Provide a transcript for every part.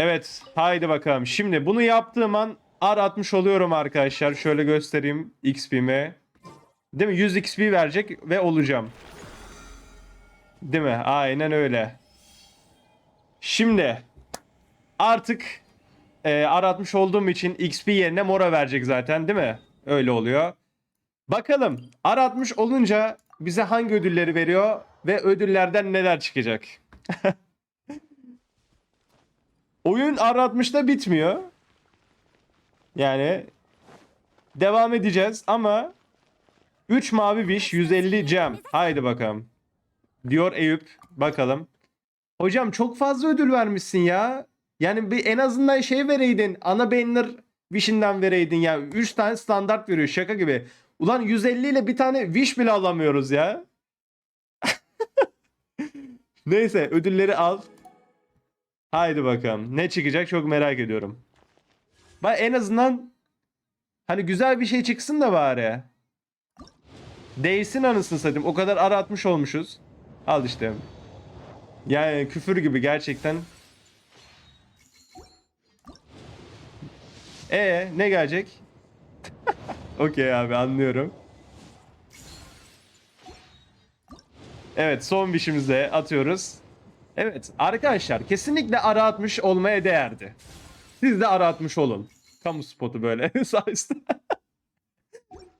Evet haydi bakalım. Şimdi bunu yaptığım an R60 oluyorum arkadaşlar. Şöyle göstereyim XP'mi. Değil mi? 100 XP verecek ve olacağım. Değil mi? Aynen öyle. Şimdi artık e, R60 olduğum için XP yerine mora verecek zaten değil mi? Öyle oluyor. Bakalım R60 olunca bize hangi ödülleri veriyor ve ödüllerden neler çıkacak? Oyun R60'da bitmiyor. Yani devam edeceğiz ama 3 mavi wish 150 cem. Haydi bakalım. Diyor Eyüp. Bakalım. Hocam çok fazla ödül vermişsin ya. Yani bir en azından şey vereydin. Ana banner wish'inden vereydin ya. 3 tane standart veriyor şaka gibi. Ulan 150 ile bir tane wish bile alamıyoruz ya. Neyse ödülleri al. Haydi bakalım. Ne çıkacak çok merak ediyorum. Bak en azından hani güzel bir şey çıksın da bari. Değsin anasını satayım. O kadar ara atmış olmuşuz. Al işte. Yani küfür gibi gerçekten. E ne gelecek? Okey abi anlıyorum. Evet son bişimize atıyoruz. Evet arkadaşlar kesinlikle ara atmış olmaya değerdi. Siz de ara atmış olun. Kamu spotu böyle üstte.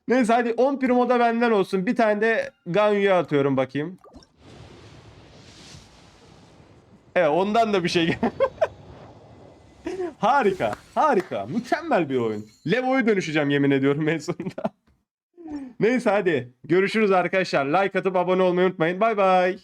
Neyse hadi 10 primo da benden olsun. Bir tane de Ganyu'ya atıyorum bakayım. Evet ondan da bir şey Harika. Harika. Mükemmel bir oyun. Levo'ya dönüşeceğim yemin ediyorum en sonunda. Neyse hadi. Görüşürüz arkadaşlar. Like atıp abone olmayı unutmayın. Bay bay.